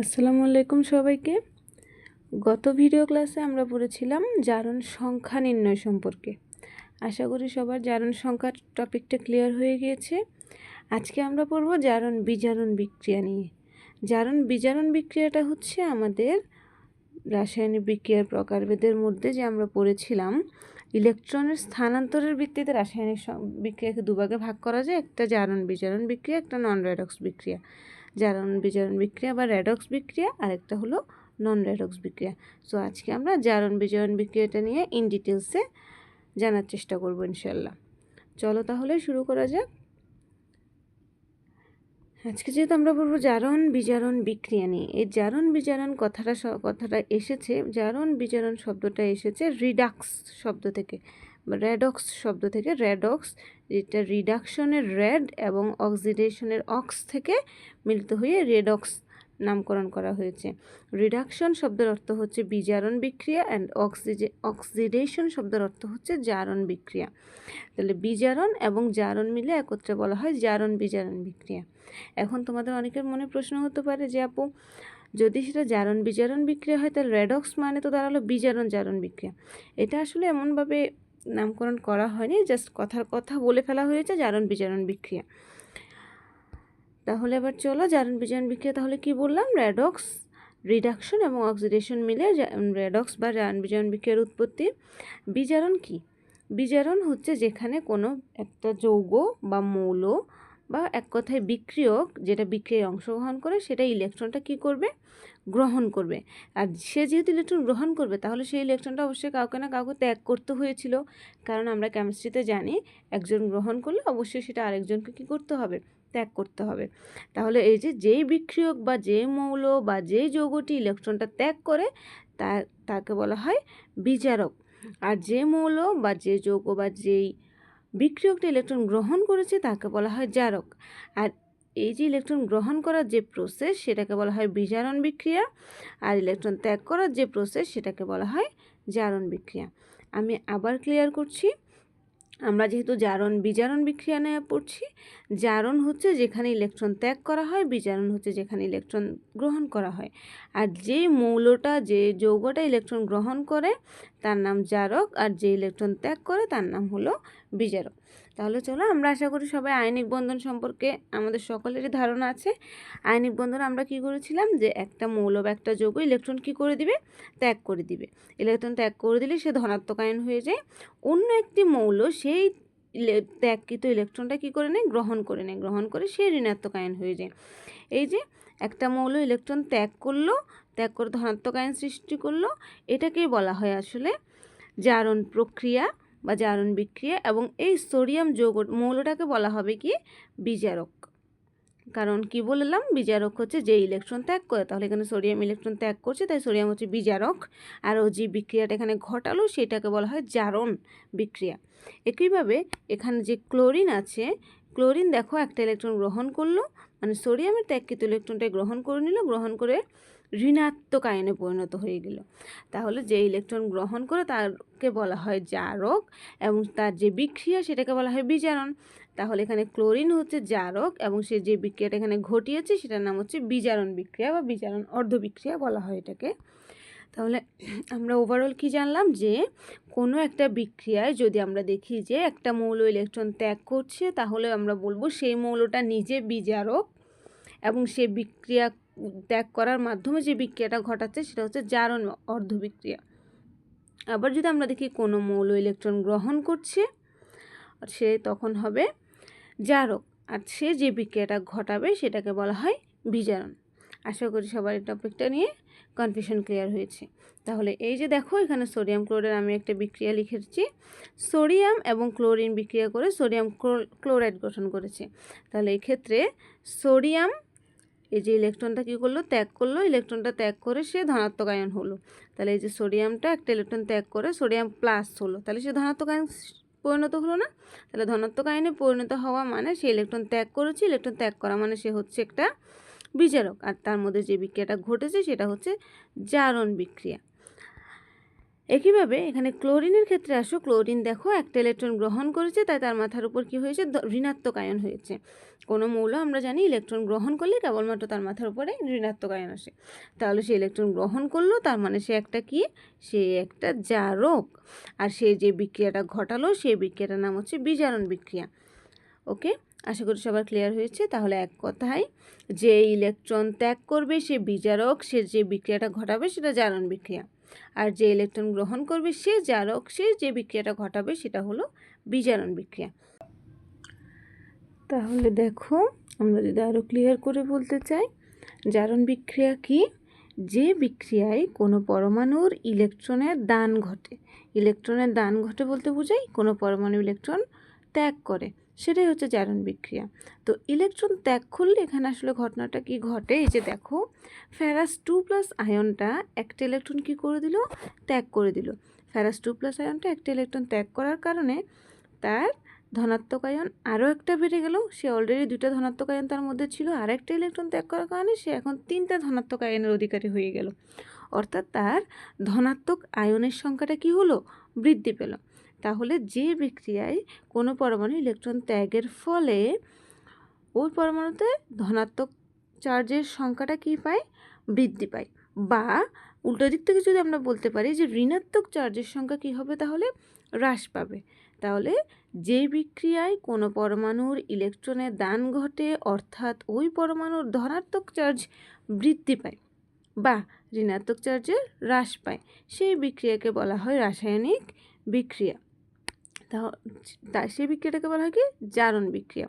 আসসালামু আলাইকুম সবাইকে। গত ভিডিও ক্লাসে আমরা পড়েছিলাম জারণ সংখ্যা নির্ণয় সম্পর্কে। আশা করি সবার জারণ সংখ্যার টপিকটা ক্লিয়ার হয়ে গিয়েছে। আজকে আমরা পড়ব জারণ বিজারণ বিক্রিয়া নিয়ে। জারণ বিজারণ বিক্রিয়াটা হচ্ছে আমাদের রাসায়নিক বিক্রিয়ার প্রকারভেদের মধ্যে যে আমরা পড়েছিলাম, ইলেকট্রনের স্থানান্তরের ভিত্তিতে রাসায়নিক বিক্রিয়াকে দুভাগে ভাগ করা যায়। একটা জারণ বিজারণ বিক্রিয়া, একটা নন রেডক্স বিক্রিয়া। জারণ বিজারণ বিক্রিয়া বা রেডক্স বিক্রিয়া, আরেকটা হলো নন রেডক্স বিক্রিয়া। সো আজকে আমরা জারণ বিজারণ বিক্রিয়াটা নিয়ে ইন ডিটেলসে জানার চেষ্টা করব ইনশাল্লাহ চলো তাহলে শুরু করা যাক। আজকে যেহেতু আমরা বলব জারণ বিজারণ বিক্রিয়া নিয়ে, এই জারণ বিজারণ কথাটা কথাটা এসেছে। জারণ বিজারণ শব্দটা এসেছে রিডাক্স শব্দ থেকে। রেডক্স শব্দ থেকে রেডক্স, যেটা রিডাকশনের রেড এবং অক্সিডেশনের অক্স থেকে মিলিত হয়ে রেডক্স নামকরণ করা হয়েছে। রিডাকশন শব্দের অর্থ হচ্ছে বিজারণ বিক্রিয়া অ্যান্ড অক্সিজে অক্সিডেশন শব্দের অর্থ হচ্ছে জারণ বিক্রিয়া। তাহলে বিজারণ এবং জারণ মিলে একত্রে বলা হয় জারণ বিজারণ বিক্রিয়া। এখন তোমাদের অনেকের মনে প্রশ্ন হতে পারে যে আপু, যদি সেটা জারণ বিজারণ বিক্রিয়া হয়, তাহলে রেডক্স মানে তো দাঁড়াল বিজারণ জারণ বিক্রিয়া। এটা আসলে এমনভাবে নামকরণ করা হয়নি জাস্ট কথার কথা বলে ফেলা হয়েছে জারণ বিজারণ বিক্রিয়া। তাহলে এবার চলো জারণ বিজারণ বিক্রিয়া, তাহলে কি বললাম? র্যাডক্স রিডাকশন এবং অক্সিডেশন মিলে র্যাডক্স বা জারণ বিজারণ বিক্রিয়ার উৎপত্তি। বিজারণ কি? বিজারণ হচ্ছে যেখানে কোনো একটা যৌগ বা মৌল বা এক কথায় বিক্রিয়ক, যেটা বিক্রিয়ায় অংশগ্রহণ করে সেটা ইলেকট্রনটা কি করবে? গ্রহণ করবে। আর সে যেহেতু ইলেকট্রন গ্রহণ করবে, তাহলে সেই ইলেকট্রনটা অবশ্যই কাউকে না কাউকে ত্যাগ করতে হয়েছিল। কারণ আমরা কেমিস্ট্রিতে জানি, একজন গ্রহণ করলে অবশ্যই সেটা আরেকজনকে কী করতে হবে? ত্যাগ করতে হবে। তাহলে এই যে, যেই বিক্রিয়ক বা যে মৌল বা যেই যৌগটি ইলেকট্রনটা ত্যাগ করে, তা, তাকে বলা হয় বিচারক। আর যে মৌল বা যে যৌগ বা যেই বিক্রিয়কটা ইলেকট্রন গ্রহণ করেছে তাকে বলা হয় জারক। আর এই যে ইলেকট্রন গ্রহণ করার যে প্রসেস সেটাকে বলা হয় বিজারণ বিক্রিয়া। আর ইলেকট্রন ত্যাগ করার যে প্রসেস সেটাকে বলা হয় জারণ বিক্রিয়া। আমি আবার ক্লিয়ার করছি। আমরা যেহেতু জারণ, বিজারণ বিক্রিয়া নিয়ে পড়ছি, জারণ হচ্ছে যেখানে ইলেকট্রন ত্যাগ করা হয়, বিজারণ হচ্ছে যেখানে ইলেকট্রন গ্রহণ করা হয়। আর যে মৌলটা, যে যৌগটা ইলেকট্রন গ্রহণ করে, তার নাম জারক, আর যে ইলেকট্রন ত্যাগ করে, তার নাম হলো বিজারক। তাহলে চলো আমরা আশা করি সবাই আইনিক বন্ধন সম্পর্কে আমাদের সকলেরই ধারণা আছে। আইনিক বন্ধন আমরা কি করেছিলাম যে একটা মৌল বা একটা যৌগ ইলেকট্রন কি করে দিবে? ত্যাগ করে দিবে। ইলেকট্রন ত্যাগ করে দিলে সে ধনাত্মক আয়ন হয়ে যায়। অন্য একটি মৌল সেই ত্যাগকৃত ইলেকট্রনটা কি করে নেয়? গ্রহণ করে নেয়। গ্রহণ করে সে ঋণাত্মক আয়ন হয়ে যায়। এই যে একটা মৌল ইলেকট্রন ত্যাগ করল, ত্যাগ করে ধনাত্মক আয়ন সৃষ্টি করল, এটাকেই বলা হয় আসলে জারণ প্রক্রিয়া। বা জারণ বিক্রিয়া এবং এই সোডিয়াম যৌগ মৌলটাকে বলা হবে কি? বিজারক। কারণ কি বললাম? বিজারক হচ্ছে যে ইলেকট্রন ত্যাগ করে। তাহলে এখানে সোডিয়াম ইলেকট্রন ত্যাগ করছে, তাই সোডিয়াম হচ্ছে বিজারক। আর ও যে বিক্রিয়াটা এখানে ঘটালো, সেটাকে বলা হয় জারণ বিক্রিয়া। একইভাবে এখানে যে ক্লোরিন আছে, ক্লোরিন দেখো একটা ইলেকট্রন গ্রহণ করল। মানে সোডিয়ামের ত্যাগকৃত ইলেকট্রনটা গ্রহণ করে নিল। গ্রহণ করে ঋণাত্মক আয়নে পরিণত হয়ে গেল। তাহলে যে ইলেকট্রন গ্রহণ করে তাকে বলা হয় জারক এবং তার যে বিক্রিয়া সেটাকে বলা হয় বিজারণ। তাহলে এখানে ক্লোরিন হচ্ছে জারক এবং সে যে বিক্রিয়াটা এখানে ঘটিয়েছে সেটার নাম হচ্ছে বিজারণ বিক্রিয়া বা বিজারণ অর্ধ বিক্রিয়া বলা হয় এটাকে। তাহলে আমরা ওভারঅল কি জানলাম? যে কোনো একটা বিক্রিয়ায় যদি আমরা দেখি যে একটা মৌল ইলেকট্রন ত্যাগ করছে, তাহলে আমরা বলব সেই মৌলটা নিজে বিজারক এবং সে বিক্রিয়া ত্যাগ করার মাধ্যমে যে বিক্রিয়াটা ঘটাচ্ছে সেটা হচ্ছে জারণ অর্ধ বিক্রিয়া। আবার যদি আমরা দেখি কোনো মৌল ইলেকট্রন গ্রহণ করছে সে তখন হবে জারক। আর সে যে বিক্রিয়াটা ঘটাবে সেটাকে বলা হয় বিজারণ। আশা করি সবার এই টপিকটা নিয়ে কনফিউশন ক্লিয়ার হয়েছে। তাহলে এই যে দেখো, এখানে সোডিয়াম ক্লোরাইড আমি একটা বিক্রিয়া লিখেছি। সোডিয়াম এবং ক্লোরিন বিক্রিয়া করে সোডিয়াম ক্লোরাইড গঠন করেছে। তাহলে এক্ষেত্রে সোডিয়াম এই যে ইলেকট্রনটা কী করল? ত্যাগ করল। ইলেকট্রনটা ত্যাগ করে সে ধনাত্মক আয়ন হলো। তাহলে এই যে সোডিয়ামটা একটা ইলেকট্রন ত্যাগ করে সোডিয়াম প্লাস হলো। তাহলে সে ধনাত্মক আয়ন পরিণত হলো না? তাহলে ধনাত্মক আয়নে পরিণত হওয়া মানে সে ইলেকট্রন ত্যাগ করেছে। ইলেকট্রন ত্যাগ করা মানে সে হচ্ছে একটা বিচারক। আর তার মধ্যে যে বিক্রিয়াটা ঘটেছে সেটা হচ্ছে জারণ বিক্রিয়া। একইভাবে এখানে ক্লোরিনের ক্ষেত্রে আসো ক্লোরিন দেখো, একটা ইলেকট্রন গ্রহণ করেছে, তাই তার মাথার উপর কি হয়েছে? ঋণাত্মক আয়ন হয়েছে। কোনো মৌল আমরা জানি ইলেকট্রন গ্রহণ করলে কেবলমাত্র তার মাথার উপরে ঋণাত্মক আয়ন আসে। তাহলে সে ইলেকট্রন গ্রহণ করল, তার মানে সে একটা কি? সে একটা জারক। আর সে যে বিক্রিয়াটা ঘটালো সেই বিক্রিয়াটার নাম হচ্ছে বিজারণ বিক্রিয়া। ওকে? আশা করি সবার ক্লিয়ার হয়েছে। তাহলে এক কথায়, যে ইলেকট্রন ত্যাগ করবে সে বিজারক, সে যে বিক্রিয়াটা ঘটাবে সেটা জারণ বিক্রিয়া। আর যে ইলেকট্রন গ্রহণ করবে সে জারক, সে যে বিক্রিয়াটা ঘটাবে সেটা হলো বিজারণ বিক্রিয়া। তাহলে দেখো, আমরা যদি আরও ক্লিয়ার করে বলতে চাই, জারণ বিক্রিয়া কি? যে বিক্রিয়ায় কোনো পরমাণুর ইলেকট্রনের দান ঘটে। ইলেকট্রনের দান ঘটে বলতে বোঝাই কোনো পরমাণু ইলেকট্রন ত্যাগ করে। সেটাই হচ্ছে জারণ বিক্রিয়া। তো ইলেকট্রন ত্যাগ করলে এখানে আসলে ঘটনাটা কি ঘটে? এই যে দেখো ফেরাস টু প্লাস আয়নটা একটা ইলেকট্রন কি করে দিল? ত্যাগ করে দিল। ফেরাস টু প্লাস আয়নটা একটা ইলেকট্রন ত্যাগ করার কারণে তার ধনাত্মক আয়ন আরও একটা বেড়ে গেল। সে অলরেডি দুটা ধনাত্মক আয়ন তার মধ্যে ছিল আর একটা ইলেকট্রন ত্যাগ করার কারণে সে এখন তিনটা ধনাত্মক আয়নের অধিকারী হয়ে গেল। অর্থাৎ তার ধনাত্মক আয়নের সংখ্যাটা কি হলো? বৃদ্ধি পেল। তাহলে যে বিক্রিয়ায় কোনো পরমাণু ইলেকট্রন ত্যাগের ফলে ওই পরমাণুতে ধনাত্মক চার্জের সংখ্যাটা কি পায়? বৃদ্ধি পায়। বা উল্টো দিক থেকে যদি আমরা বলতে পারি যে ঋণাত্মক চার্জের সংখ্যা কি হবে তাহলে? হ্রাস পাবে। তাহলে যে বিক্রিয়ায় কোনো পরমাণুর ইলেকট্রনের দান ঘটে অর্থাৎ ওই পরমাণুর ধনাত্মক চার্জ বৃদ্ধি পায় বা ঋণাত্মক চার্জের হ্রাস পায়, সেই বিক্রিয়াকে বলা হয় রাসায়নিক বিক্রিয়া। তা, সেই বিক্রিয়াটাকে বলা হয় কি? জারণ বিক্রিয়া।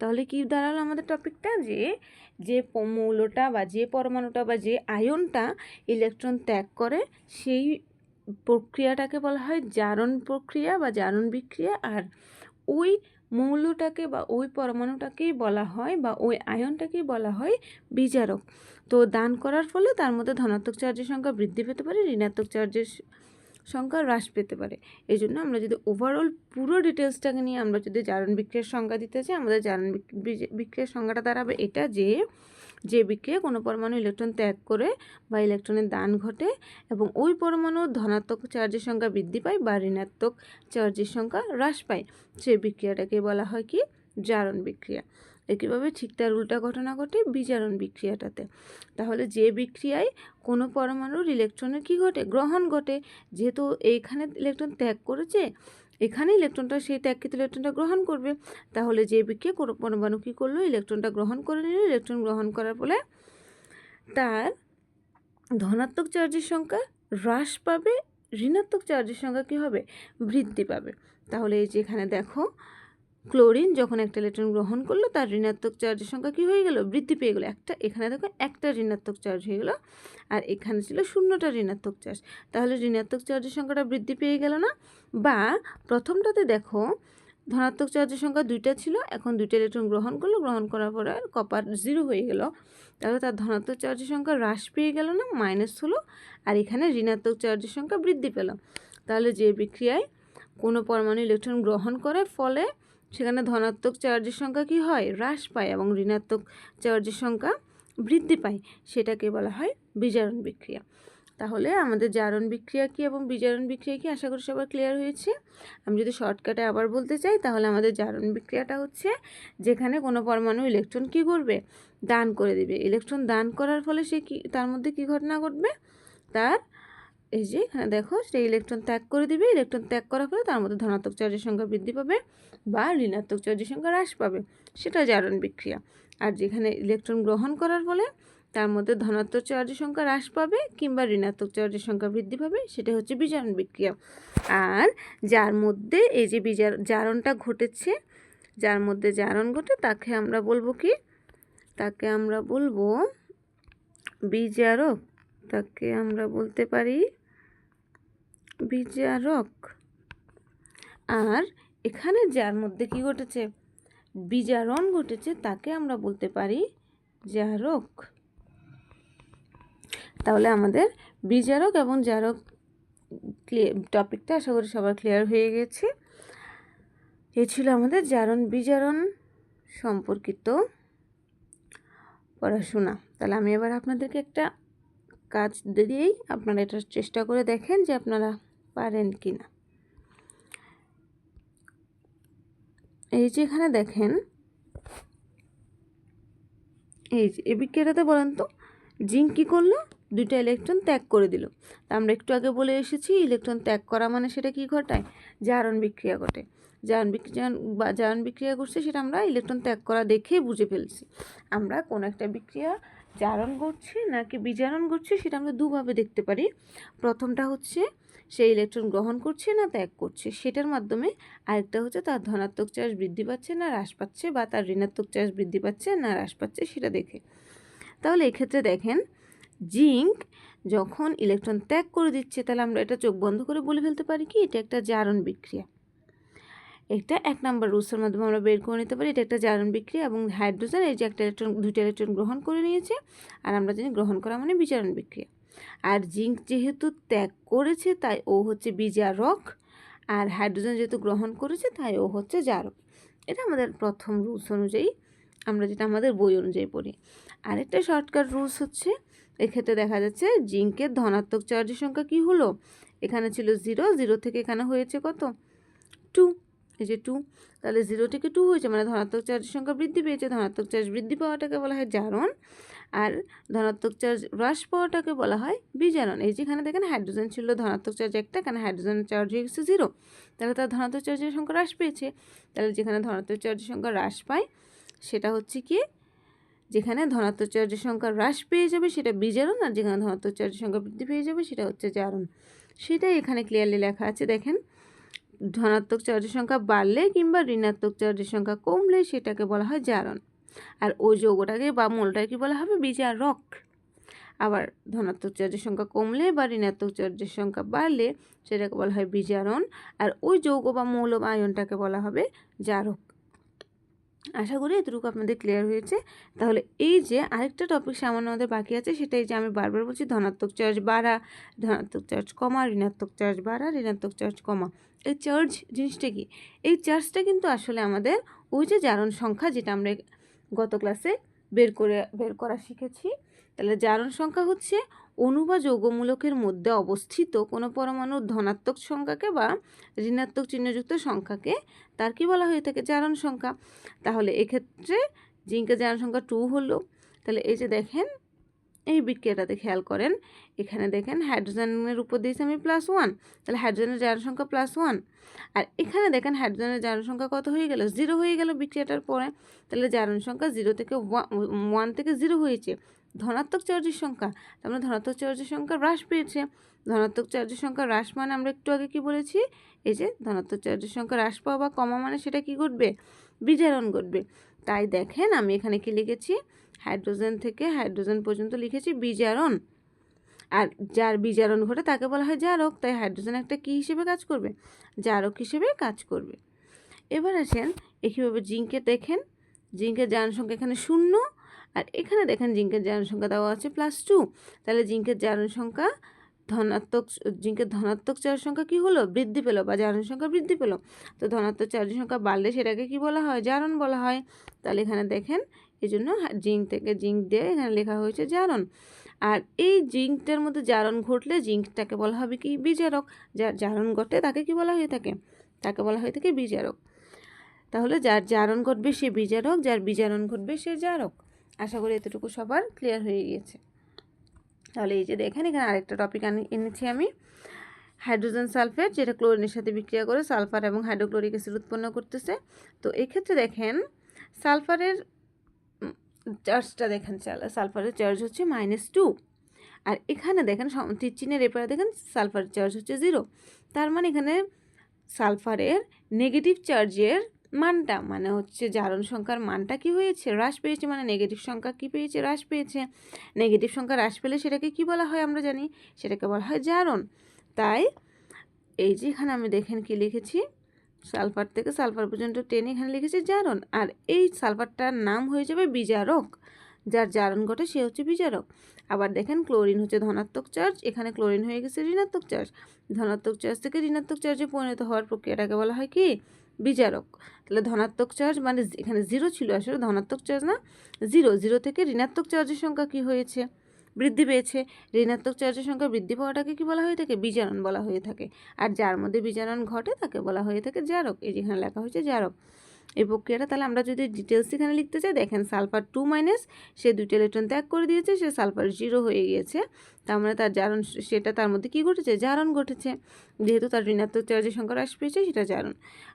তাহলে কি দাঁড়াল আমাদের টপিকটা? যে যে মৌলটা বা যে পরমাণুটা বা যে আয়নটা ইলেকট্রন ত্যাগ করে, সেই প্রক্রিয়াটাকে বলা হয় জারণ প্রক্রিয়া বা জারণ বিক্রিয়া। আর ওই মৌলটাকে বা ওই পরমাণুটাকেই বলা হয় বা ওই আয়নটাকেই বলা হয় বিজারক তো দান করার ফলে তার মধ্যে ধনাত্মক চার্জের সংখ্যা বৃদ্ধি পেতে পারে, ঋণাত্মক চার্জের সংখ্যা হ্রাস পেতে পারে। এই জন্য আমরা যদি ওভারঅল পুরো ডিটেলসটাকে নিয়ে আমরা যদি জারণ বিক্রিয়ার সংজ্ঞা দিতে চাই, আমাদের জারণ বিক্রিয়ার সংজ্ঞাটা দাঁড়াবে এটা যে যে বিক্রিয়া কোনো পরমাণু ইলেকট্রন ত্যাগ করে বা ইলেকট্রনের দান ঘটে এবং ওই পরমাণু ধনাত্মক চার্জের সংখ্যা বৃদ্ধি পায় বা ঋণাত্মক চার্জের সংখ্যা হ্রাস পায়। সেই বিক্রিয়াটাকে বলা হয় কি? জারণ বিক্রিয়া। একইভাবে ঠিক তার উল্টা ঘটনা ঘটে বিজারণ বিক্রিয়াটাতে। তাহলে যে বিক্রিয়ায় কোনো পরমাণুর ইলেকট্রনের কি ঘটে? গ্রহণ ঘটে। যেহেতু এইখানে ইলেকট্রন ত্যাগ করেছে, এখানে ইলেকট্রনটা সেই ত্যাগকৃত ইলেকট্রনটা গ্রহণ করবে। তাহলে যে বিক্রিয়া কোনো পরমাণু কী করল? ইলেকট্রনটা গ্রহণ করে নিল। ইলেকট্রন গ্রহণ করার ফলে তার ধনাত্মক চার্জের সংখ্যা হ্রাস পাবে। ঋণাত্মক চার্জের সংখ্যা কী হবে? বৃদ্ধি পাবে। তাহলে এই যে এখানে দেখো ক্লোরিন যখন একটা ইলেকট্রন গ্রহণ করল, তার ঋণাত্মক চার্জের সংখ্যা কী হয়ে গেল? বৃদ্ধি পেয়ে গেলো। একটা, এখানে দেখো একটা ঋণাত্মক চার্জ হয়ে গেলো, আর এখানে ছিল শূন্যটা ঋণাত্মক চার্জ তাহলে ঋণাত্মক চার্জের সংখ্যাটা বৃদ্ধি পেয়ে গেল না? বা প্রথমটাতে দেখো, ধনাত্মক চার্জের সংখ্যা দুইটা ছিল, এখন দুইটা ইলেকট্রন গ্রহণ করল, গ্রহণ করার পরে কপার জিরো হয়ে গেল। তাহলে তার ধনাত্মক চার্জের সংখ্যা হ্রাস পেয়ে গেল না? মাইনাস হলো, আর এখানে ঋণাত্মক চার্জের সংখ্যা বৃদ্ধি পেল। তাহলে যে বিক্রিয়ায় কোনো পরমাণু ইলেকট্রন গ্রহণ করে ফলে সেখানে ধনাত্মক চার্জের সংখ্যা কি হয়? হ্রাস পায় এবং ঋণাত্মক চার্জের সংখ্যা বৃদ্ধি পায়। সেটাকে বলা হয় বিজারণ বিক্রিয়া। তাহলে আমাদের জারণ বিক্রিয়া কি এবং বিজারণ বিক্রিয়া কি? আশা করি সবার ক্লিয়ার হয়েছে। আমি যদি শর্টকাটে আবার বলতে চাই, তাহলে আমাদের জারণ বিক্রিয়াটা হচ্ছে যেখানে কোনো পরমাণু ইলেকট্রন কি করবে? দান করে দিবে। ইলেকট্রন দান করার ফলে সে কি, তার মধ্যে কি ঘটনা ঘটবে? তার এই যে, এখানে দেখো, সেই ইলেকট্রন ত্যাগ করে দিবে ইলেকট্রন ত্যাগ করার ফলে তার মধ্যে ধনাত্মক চার্জের সংখ্যা বৃদ্ধি পাবে বা ঋণাত্মক চার্জের সংখ্যা হ্রাস পাবে। সেটা জারণ বিক্রিয়া। আর যেখানে ইলেকট্রন গ্রহণ করার ফলে তার মধ্যে ধনাত্মক চার্জের সংখ্যা হ্রাস পাবে কিংবা ঋণাত্মক চার্জের সংখ্যা বৃদ্ধি পাবে, সেটা হচ্ছে বিজারণ বিক্রিয়া। আর যার মধ্যে এই যে বিজার, জারণটা ঘটেছে, যার মধ্যে জারণ ঘটে, তাকে আমরা বলব কি? তাকে আমরা বলব বিজারক। তাকে আমরা বলতে পারি বিজারক আর এখানে যার মধ্যে কি ঘটেছে? বিজারণ ঘটেছে, তাকে আমরা বলতে পারি জারক। তাহলে আমাদের বিজারক এবং জারক টপিকটা আশা করি সবার ক্লিয়ার হয়ে গেছে। এ ছিল আমাদের জারণ বিজারণ সম্পর্কিত পড়াশোনা। তাহলে আমি এবার আপনাদেরকে একটা কাজ দিয়েই আপনারা এটা চেষ্টা করে দেখেন যে আপনারা পারেন কি না। এই যে এখানে দেখেন, এই যে এই বিক্রিয়াটাতে বলেন তো, জিঙ্ক কী করল? দুইটা ইলেকট্রন ত্যাগ করে দিল। তা আমরা একটু আগে বলে এসেছি ইলেকট্রন ত্যাগ করা মানে সেটা কি ঘটায়? জারণ বিক্রিয়া ঘটে। জারণ বিক্রিয়া বা জারণ বিক্রিয়া করছে সেটা আমরা ইলেকট্রন ত্যাগ করা দেখেই বুঝে ফেলছি। আমরা কোনো একটা বিক্রিয়া জারণ করছি নাকি বিজারণ করছি সেটা আমরা দুভাবে দেখতে পারি। প্রথমটা হচ্ছে সে ইলেকট্রন গ্রহণ করছে না ত্যাগ করছে? সেটার মাধ্যমে আরেকটা হচ্ছে তার ধনাত্মক চার্জ বৃদ্ধি পাচ্ছে না হ্রাস পাচ্ছে বা তার ঋণাত্মক চার্জ বৃদ্ধি পাচ্ছে না হ্রাস পাচ্ছে সেটা দেখে। তাহলে এক্ষেত্রে দেখেন, জিঙ্ক যখন ইলেকট্রন ত্যাগ করে দিচ্ছে, তাহলে আমরা এটা চোখ বন্ধ করে বলে ফেলতে পারি কি? এটা একটা জারণ বিক্রিয়া। এটা এক নম্বর রুলসের মাধ্যমে আমরা বের করে নিতে পারি, এটা একটা জারণ বিক্রিয়া এবং হাইড্রোজেন এই যে একটা ইলেকট্রন দুইটা ইলেকট্রন গ্রহণ করে নিয়েছে, আর আমরা জানি গ্রহণ করা মানে বিচারণ বিক্রিয়া। আর জিঙ্ক যেহেতু ত্যাগ করেছে, তাই ও হচ্ছে বিজারক আর হাইড্রোজেন যেহেতু গ্রহণ করেছে, তাই ও হচ্ছে জারক। এটা আমাদের প্রথম রুলস অনুযায়ী, আমরা যেটা আমাদের বই অনুযায়ী পড়ি। আরেকটা শর্টকাট রুলস হচ্ছে, এক্ষেত্রে দেখা যাচ্ছে জিঙ্কের ধনাত্মক চার্জের সংখ্যা কি হলো? এখানে ছিল জিরো জিরো থেকে এখানে হয়েছে কত? টু। এই যে টু, তাহলে জিরো থেকে টু হয়েছে মানে ধনাত্মক চার্জের সংখ্যা বৃদ্ধি পেয়েছে। ধনাত্মক চার্জ বৃদ্ধি পাওয়াটাকে বলা হয় জারণ। আর ধনাত্মক চার্জ হ্রাস পাওয়াটাকে বলা হয় বিজারণ। এই যেখানে দেখেন হাইড্রোজেন ছিল, ধনাত্মক চার্জ একটা, এখানে হাইড্রোজেন চার্জ হয়ে গেছে জিরো তাহলে তার ধনাত্মক চার্জের সংখ্যা হ্রাস পেয়েছে। তাহলে যেখানে ধনাত্মক চার্জের সংখ্যা হ্রাস পায়, সেটা হচ্ছে কি, যেখানে ধনাত্মক চার্জের সংখ্যা হ্রাস পেয়ে যাবে সেটা বিজারণ, আর যেখানে ধনাত্মক চার্জের সংখ্যা বৃদ্ধি পেয়ে যাবে সেটা হচ্ছে জারণ। সেটাই এখানে ক্লিয়ারলি লেখা আছে, দেখেন। ধনাত্মক চার্জের সংখ্যা বাড়লে কিংবা ঋণাত্মক চার্জের সংখ্যা কমলে সেটাকে বলা হয় জারণ। আর ওই যৌগটাকে বা মূলটাকে বলা হবে? বিজার রক। আবার ধনাত্মক চার্জের সংখ্যা কমলে বা ঋণাত্মক চার্জের সংখ্যা বাড়লে সেটাকে বলা হয় বিজারণ। আর ওই যৌগ বা মৌল বা আয়নটাকে বলা হবে জারক। আশা করি এতটুকু আপনাদের ক্লিয়ার হয়েছে। তাহলে এই যে আরেকটা টপিক সামান্য আমাদের বাকি আছে, সেটাই যে আমি বারবার বলছি ধনাত্মক চার্জ বাড়া, ধনাত্মক চার্জ কমা, ঋণাত্মক চার্জ বাড়া, ঋণাত্মক চার্জ কমা। এই চার্জ জিনিসটা কি? এই চার্জটা কিন্তু আসলে আমাদের ওই যে জারণ সংখ্যা যেটা আমরা গত ক্লাসে বের করে, বের করা শিখেছি। তাহলে জারণ সংখ্যা হচ্ছে অণু বা যৌগমূলকের মধ্যে অবস্থিত কোনো পরমাণুর ধনাত্মক সংখ্যাকে বা ঋণাত্মক চিহ্নযুক্ত সংখ্যাকে। তার কি বলা হয়ে থাকে? জারণ সংখ্যা। তাহলে এক্ষেত্রে জিঙ্কের জারণ সংখ্যা টু হলো। তাহলে এই যে দেখেন এই বিক্রিয়াটাতে খেয়াল করেন। এখানে দেখেন হাইড্রোজেনের উপর দিয়েছে আমি প্লাস ওয়ান তাহলে হাইড্রোজেনের জারণ সংখ্যা প্লাস ওয়ান আর এখানে দেখেন হাইড্রোজেনের জারণ সংখ্যা কত হয়ে গেল? জিরো হয়ে গেল বিক্রিয়াটার পরে। তাহলে জারণ সংখ্যা জিরো থেকে ওয়ান থেকে জিরো হয়েছে। ধনাত্মক চার্জের সংখ্যা, তার মানে ধনাত্মক চার্জের সংখ্যা হ্রাস পেয়েছে। ধনাত্মক চার্জের সংখ্যা হ্রাস মানে আমরা একটু আগে কি বলেছি? এই যে ধনাত্মক চার্জের সংখ্যা হ্রাস পাওয়া বা কমা মানে সেটা কি ঘটবে? বিজারণ ঘটবে। তাই দেখেন আমি এখানে কি লিখেছি? হাইড্রোজেন থেকে হাইড্রোজেন পর্যন্ত লিখেছি বিজারণ। আর যার বিজারণ ঘটে তাকে বলা হয় জারক। তাই হাইড্রোজেন একটা কী হিসেবে কাজ করবে? জারক হিসেবে কাজ করবে। এবার আসেন একইভাবে জিঙ্কে দেখেন? জিঙ্কের জারণ সংখ্যা এখানে শূন্য। আর এখানে দেখেন জিঙ্কের জারণ সংখ্যা দেওয়া আছে প্লাস টু তাহলে জিঙ্কের জারণ সংখ্যা ধনাত্মক, জিঙ্কের ধনাত্মক চার্জ সংখ্যা কী হলো? বৃদ্ধি পেল বা জারণ সংখ্যা বৃদ্ধি পেল। তো ধনাত্মক চার্জের সংখ্যা বাড়লে সেটাকে কি বলা হয়? জারণ বলা হয়। তাহলে এখানে দেখেন এই জন্য জিঙ্ক থেকে জিঙ্ক দিয়ে এখানে লেখা হয়েছে জারণ। আর এই জিঙ্কটার মধ্যে জারণ ঘটলে জিঙ্কটাকে বলা হবে কি? বিজারক। যার জারণ ঘটে তাকে কি বলা হয়ে থাকে? তাকে বলা হয়ে থাকে বিজারক। তাহলে যার জারণ ঘটবে সে বিজারক, যার বিজারণ ঘটবে সে জারক। আশা করি এতটুকু সবার ক্লিয়ার হয়ে গিয়েছে। তাহলে এই যে দেখেন, এখানে আরেকটা টপিক এনেছি আমি। হাইড্রোজেন সালফেট, যেটা ক্লোরিনের সাথে বিক্রিয়া করে সালফার এবং হাইড্রোক্লোরিক অ্যাসিড উৎপন্ন করতেছে। তো এক্ষেত্রে দেখেন, সালফারের চার্জটা দেখেন সালফারের চার্জ হচ্ছে মাইনাস টু আর এখানে দেখেন চিনের এপারে দেখেন, সালফার চার্জ হচ্ছে জিরো তার মানে এখানে সালফারের নেগেটিভ চার্জের মানটা মানে হচ্ছে জারণ সংখ্যার মানটা কি হয়েছে? হ্রাস পেয়েছে মানে নেগেটিভ সংখ্যা কি পেয়েছে? হ্রাস পেয়েছে। নেগেটিভ সংখ্যা হ্রাস পেলে সেটাকে কি বলা হয় আমরা জানি? সেটাকে বলা হয় জারণ। তাই এই যে এখানে আমি দেখেন কি লিখেছি সালফার থেকে সালফার পর্যন্ত টেনে এখানে লিখেছে জারণ। আর এই সালফারটার নাম হয়ে যাবে বিজারক। যার জারণ ঘটে সে হচ্ছে বিজারক। আবার দেখেন ক্লোরিন হচ্ছে ধনাত্মক চার্জ এখানে ক্লোরিন হয়ে গেছে ঋণাত্মক চার্জ ধনাত্মক চার্জ থেকে ঋণাত্মক চার্জে পরিণত হওয়ার প্রক্রিয়াটাকে বলা হয় কি? বিজারক। তাহলে ধনাত্মক চার্জ মানে এখানে জিরো ছিল, আসলে ধনাত্মক চার্জ না? জিরো জিরো থেকে ঋণাত্মক চার্জের সংখ্যা কি হয়েছে? বৃদ্ধি পেয়েছে। ঋণাত্মক চার্জের সংখ্যা বৃদ্ধি পাওয়াটাকে কি বলা হয়ে থাকে? বিজারণ বলা হয়ে থাকে। আর যার মধ্যে বিজারণ ঘটে তাকে বলা হয়ে থাকে জারক। এই যেখানে লেখা হয়েছে জারক। এই প্রক্রিয়াটা তাহলে আমরা যদি ডিটেলস এখানে লিখতে চাই, দেখেন সালফার টু মাইনাস সে দুইটা ইলেকট্রন ত্যাগ করে দিয়েছে, সে সালফার জিরো হয়ে গিয়েছে। তার মানে তার জারণ, সেটা তার মধ্যে কী ঘটেছে? জারণ ঘটেছে। যেহেতু তার ঋণাত্মক চার্জের সংখ্যা হ্রাস পেয়েছে, সেটা জারণ।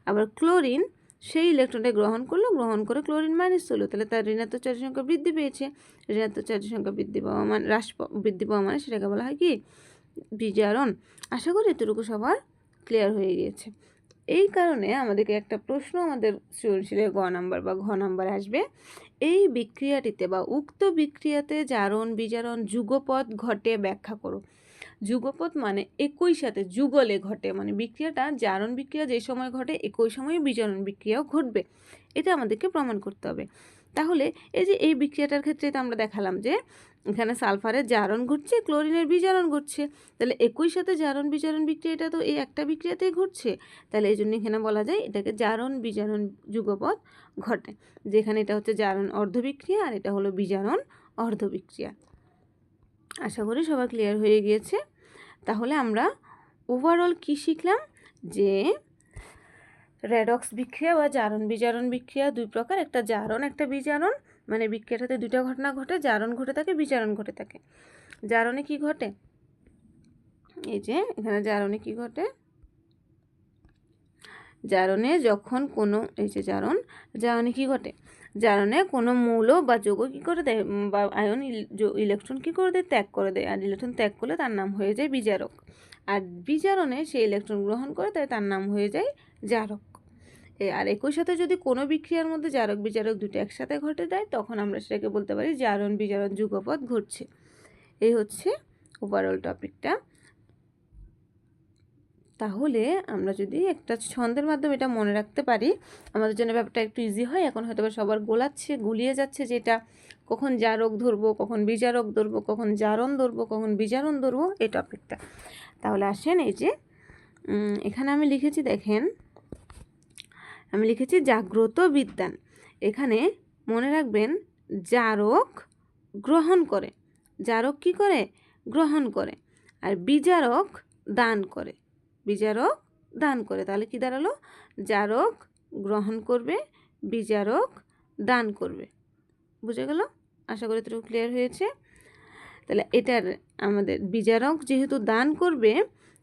আবার ক্লোরিন সেই ইলেকট্রনটা গ্রহণ করল, গ্রহণ করে ক্লোরিন মাইনাস হলো। তাহলে তার ঋণাত্মক চার্জের সংখ্যা বৃদ্ধি পেয়েছে। ঋণাত্মক চার্জের সংখ্যা বৃদ্ধি পাওয়া মানে হ্রাস বৃদ্ধি পাওয়া মানে সেটাকে বলা হয় কি? বিজারণ। আশা করি এতটুকু সবার ক্লিয়ার হয়ে গিয়েছে। এই কারণে আমাদেরকে একটা প্রশ্ন আমাদের সৃজনশীলের গ নাম্বার বা ঘ নাম্বার আসবে। এই বিক্রিয়াটিতে বা উক্ত বিক্রিয়াতে জারণ, বিজারণ যুগপদ ঘটে ব্যাখ্যা করো। যুগপদ মানে একই সাথে যুগলে ঘটে। মানে বিক্রিয়াটা জারণ বিক্রিয়া যে সময় ঘটে, একই সময়ে বিজারণ বিক্রিয়াও ঘটবে। এটা আমাদেরকে প্রমাণ করতে হবে। তাহলে এই যে এই বিক্রিয়াটার ক্ষেত্রে তো আমরা দেখালাম যে এখানে সালফারের জারণ ঘটছে, ক্লোরিনের বিজারণ ঘটছে। তাহলে একই সাথে জারণ বিজারণ বিক্রিয়া এটা তো এই একটা বিক্রিয়াতেই ঘটছে। তাহলে এই জন্য এখানে বলা যায় এটাকে জারণ বিজারণ যুগপদ ঘটে। যেখানে এটা হচ্ছে জারণ অর্ধ বিক্রিয়া আর এটা হলো বিজারণ অর্ধ বিক্রিয়া আশা করি সবার ক্লিয়ার হয়ে গিয়েছে। তাহলে আমরা ওভারঅল কী শিখলাম? যে রেডক্স বিক্রিয়া বা জারণ বিজারণ বিক্রিয়া দুই প্রকার, একটা জারণ, একটা বিজারণ। মানে বিক্রিয়াটাতে দুইটা ঘটনা ঘটে, জারণ ঘটে থাকে, বিজারণ ঘটে থাকে। জারণে কি ঘটে? এই যে, এখানে জারণে কি ঘটে? জারণে যখন কোনো, এই যে জারণ, জারণে কি ঘটে? জারণে কোনো মৌল বা যৌগ কী করে দেয়? বা আয়ন ইলেকট্রন কী করে দেয়? ত্যাগ করে দেয়। আর ইলেকট্রন ত্যাগ করলে তার নাম হয়ে যায় বিজারক আর বিজারণে সেই ইলেকট্রন গ্রহণ করে, তাই তার নাম হয়ে যায় জারক। আর একই সাথে যদি কোনো বিক্রিয়ার মধ্যে জারক বিজারক দুটো একসাথে ঘটে যায়, তখন আমরা সেটাকে বলতে পারি জারণ বিজারণ যুগপথ ঘটছে। এই হচ্ছে ওভারঅল টপিকটা তাহলে আমরা যদি একটা ছন্দের মাধ্যমে এটা মনে রাখতে পারি, আমাদের জন্য ব্যাপারটা একটু ইজি হয়। এখন হয়তো সবার গোলাচ্ছে, গুলিয়ে যাচ্ছে যেটা, কখন জারক ধরবো, কখন বিজারক ধরবো, কখন জারণ ধরবো, কখন বিজারণ ধরবো, এই টপিকটা তাহলে আসেন এই যে এখানে আমি লিখেছি, দেখেন, আমি লিখেছি জাগ্রত বিদ্যান। এখানে মনে রাখবেন জারক গ্রহণ করে। জারক কি করে? গ্রহণ করে। আর বিজারক দান করে। বিজারক দান করে। তাহলে কি দাঁড়াল? জারক গ্রহণ করবে বিচারক দান করবে। বুঝে গেল? আশা করি তো ক্লিয়ার হয়েছে। তাহলে এটার আমাদের বিজারক যেহেতু দান করবে,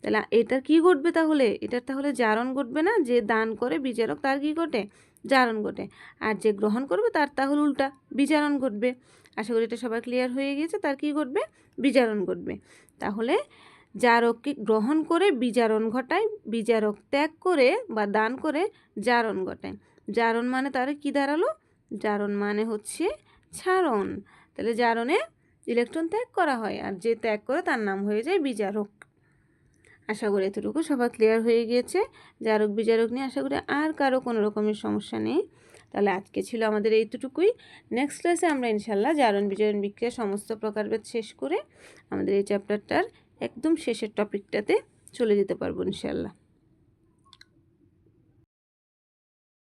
তাহলে এটার কি ঘটবে তাহলে? এটার তাহলে জারণ ঘটবে না? যে দান করে বিচারক তার কি ঘটে? জারণ ঘটে। আর যে গ্রহণ করবে তার তাহলে উল্টা বিচারণ ঘটবে। আশা করি এটা সবার ক্লিয়ার হয়ে গিয়েছে। তার কি ঘটবে? বিচারণ ঘটবে। তাহলে জারককে গ্রহণ করে বিজারণ ঘটায়, বিজারক ত্যাগ করে বা দান করে জারণ ঘটায়। জারণ মানে তার কি দাঁড়াল? জারণ মানে হচ্ছে ছারণ তাহলে জারণে ইলেকট্রন ত্যাগ করা হয় আর যে ত্যাগ করে তার নাম হয়ে যায় বিজারক। আশা করি এতটুকু সবার ক্লিয়ার হয়ে গিয়েছে। জারক, বিজারক নিয়ে আশা করি আর কারও কোনো রকমের সমস্যা নেই। তাহলে আজকে ছিল আমাদের এইটুকুই। নেক্সট ক্লাসে আমরা ইনশাল্লাহ জারণ, বিজারণ বিক্রিয়া সমস্ত প্রকারভেদ শেষ করে আমাদের এই চ্যাপ্টারটার একদম শেষের টপিকটাতে চলে যেতে পারব ইনশাল্লাহ